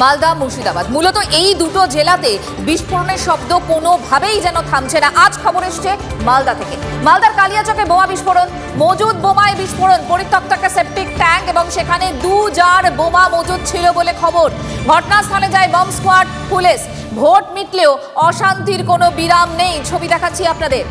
Malda, Murshidabad. মূলত এই দুটো জেলাতে বিস্ফোরণের শব্দ কোনোভাবেই যেন থামছে না। আজ খবর এসছে মালদা থেকে। মালদার কালিয়াচকে বোমা বিস্ফোরণ, মজুদ বোমায় বিস্ফোরণ পরিত্যক্ত একটা সেপটিক ট্যাঙ্ক এবং সেখানে দু জার বোমা মজুদ ছিল বলে খবর। ঘটনাস্থলে যায় বম স্কোয়াড, পুলিশ। ভোট মিটলেও অশান্তির কোনো বিরাম নেই। ছবি দেখাচ্ছি আপনাদের।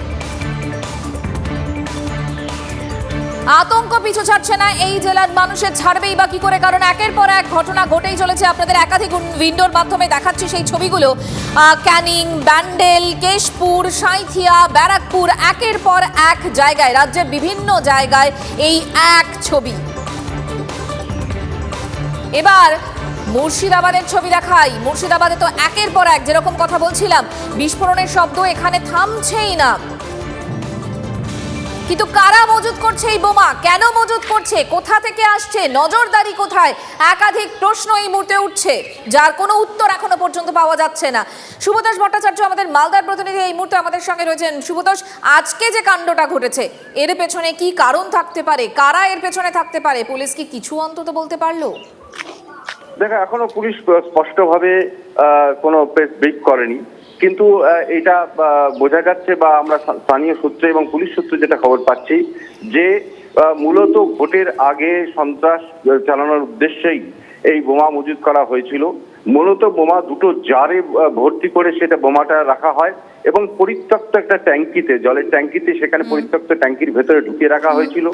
আতঙ্ক পিছু ছাড়ছে না, এই জেলার মানুষের ছাড়বেই বা কি করে? কারণ একের পর এক ঘটনা ঘটেই চলেছে। আপনাদের একাধিক উইন্ডোর মাধ্যমে দেখাচ্ছি সেই ছবিগুলো। ক্যানিং, ব্যান্ডেল, কেশপুর, সাঁইথিয়া, ব্যারাকপুর, একের পর এক জায়গায়, রাজ্যের বিভিন্ন জায়গায় এই এক ছবি। এবার মুর্শিদাবাদের ছবি দেখাই। মুর্শিদাবাদে তো একের পর এক, যেরকম কথা বলছিলাম, বিস্ফোরণের শব্দ এখানে থামছেই না। কিন্তু কারা মজুত করছে এই বোমা? কেন মজুত করছে? কোথা থেকে আসছে? নজরদারি কোথায়? একাধিক প্রশ্ন এই মুহূর্তে উঠছে, যার কোনো উত্তর এখনও পর্যন্ত পাওয়া যাচ্ছে না। শুভতোষ ভট্টাচার্য আমাদের মালদার প্রতিনিধি, এই মুহূর্তে আমাদের সঙ্গে রয়েছেন শুভতোষ আজকে যে কাণ্ডটা ঘটেছে, এর পেছনে কি কারণ থাকতে পারে? কারা এর পেছনে থাকতে পারে? পুলিশ কি কিছু অন্তত বলতে পারল? দেখো, এখনও পুলিশ স্পষ্টভাবে কোনো প্রেস করেনি। কিন্তু এটা বোঝা যাচ্ছে বা আমরা স্থানীয় সূত্রে এবং পুলিশ সূত্রে যেটা খবর পাচ্ছি যে মূলত ভোটের আগে সন্ত্রাস চালানোর উদ্দেশ্যেই এই বোমা মজুত করা হয়েছিল। মূলত বোমা দুটো জারে ভর্তি করে সেটা বোমাটা রাখা হয় এবং পরিত্যক্ত একটা ট্যাঙ্কিতে জলের ট্যাঙ্কিতে সেখানে পরিত্যক্ত ট্যাঙ্কির ভেতরে ঢুকিয়ে রাখা হয়েছিল।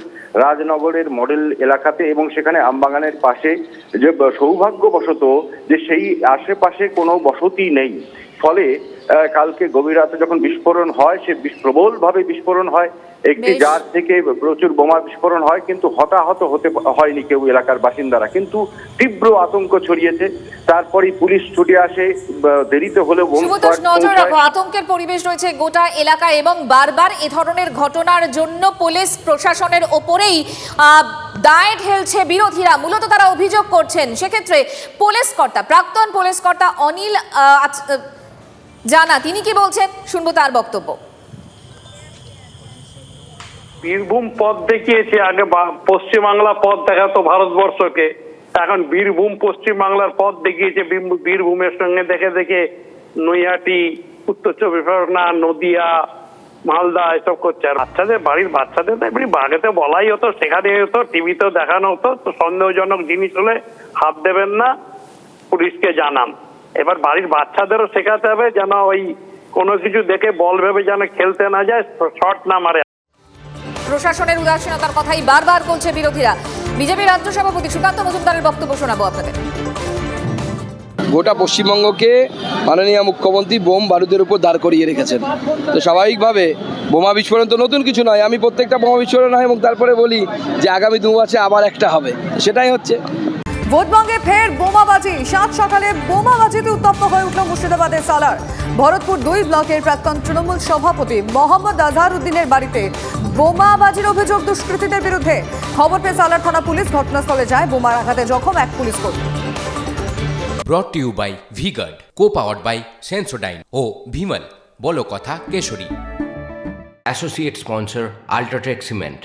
রাজনগরের মডেল এলাকাতে এবং সেখানে আমবাগানের পাশে যে সৌভাগ্যবশত যে সেই আশেপাশে কোনো বসতি নেই। ফলে কালকে গভীর রাতে যখন বিস্ফোরণ হয় সে প্রবলভাবে বিস্ফোরণ হয়। একটি। জার থেকে প্রচুর বোমা বিস্ফোরণ হয় কিন্তু হতাহত হতে হয়নি কেউ এলাকার বাসিন্দারা। কিন্তু তীব্র আতঙ্ক ছড়িয়েছে। তারপরেই পুলিশ ছুটে আসে দেরিতে হলেও নজর রাখো আতঙ্কের পরিবেশ রয়েছে গোটা এলাকায় এবং বারবার এ ধরনের ঘটনার জন্য পুলিশ প্রশাসনের ওপরেই আহ, দায় ঠেলছে বিরোধীরা। মূলত তারা অভিযোগ করছেন। সেক্ষেত্রে পুলিশ কর্তা প্রাক্তন পুলিশ কর্তা অনিল জানা, তিনি কি বলছেন? শুনব তার বক্তব্য। বীরভূম পথ দেখিয়েছে আগে পশ্চিমবাংলা পথ দেখাতো ভারতবর্ষকে। এখন বীরভূম, পশ্চিমবাংলার পথ দেখিয়েছে বীর- বীরভূমের সঙ্গে দেখে দেখে নৈহাটি, উত্তর চব্বিশ পরগনা, নদিয়া, মালদা এসব করছে। আর বাচ্চাদের, বাড়ির বাচ্চাদের তো এমনি বাগেতে বলাই হতো, সেখানে হতো, টিভিতেও দেখানো হতো, তো সন্দেহজনক জিনিস হলে হাত দেবেন না, পুলিশকে জানান। এবার বাড়ির বাচ্চাদেরও শেখাতে হবে যেন ওই কোনো কিছু দেখে বল ভেবে যেন খেলতে না যায় শর্ট না মারে। প্রশাসনের উদাসীনতার কথাই বারবার বলছে বিরোধীরা। বিজেপি রাজ্য সভাপতি সুকান্ত মজুমদারের বক্তব্য শোনাবো আপনাদের। গোটা পশ্চিমবঙ্গকে মাননীয় মুখ্যমন্ত্রী বোম বারুদের উপর দাঁড় করিয়ে রেখেছেন। তো স্বাভাবিকভাবে বোমা বিস্ফোরণ তো নতুন কিছু নয় আমি প্রত্যেকটা বোমা বিস্ফোরণ হয় এবং তারপরে বলি যে আগামী দু মাসে আবার একটা হবে। সেটাই হচ্ছে। ভোটবঙ্গে ফের বোমাবাজি। সাত সকালে বোমাবাজিতে উত্তপ্ত হয়ে উঠল মুর্শিদাবাদের সালার। ভরতপুর দুই ব্লকের প্রাক্তন তৃণমূল সভাপতি মোহাম্মদ আজহার উদ্দিনের বাড়িতে বোমাবাজির অভিযোগ দুষ্কৃতীদের বিরুদ্ধে। খবর পেয়ে সালার থানা পুলিশ ঘটনাস্থলে যায় বোমার আঘাতে জখম এক পুলিশ কর্মী। Brought to you by V Guard co powered by Sensodyne ও ভিমল বলো কথা Keshari. Associate sponsor UltraTech cement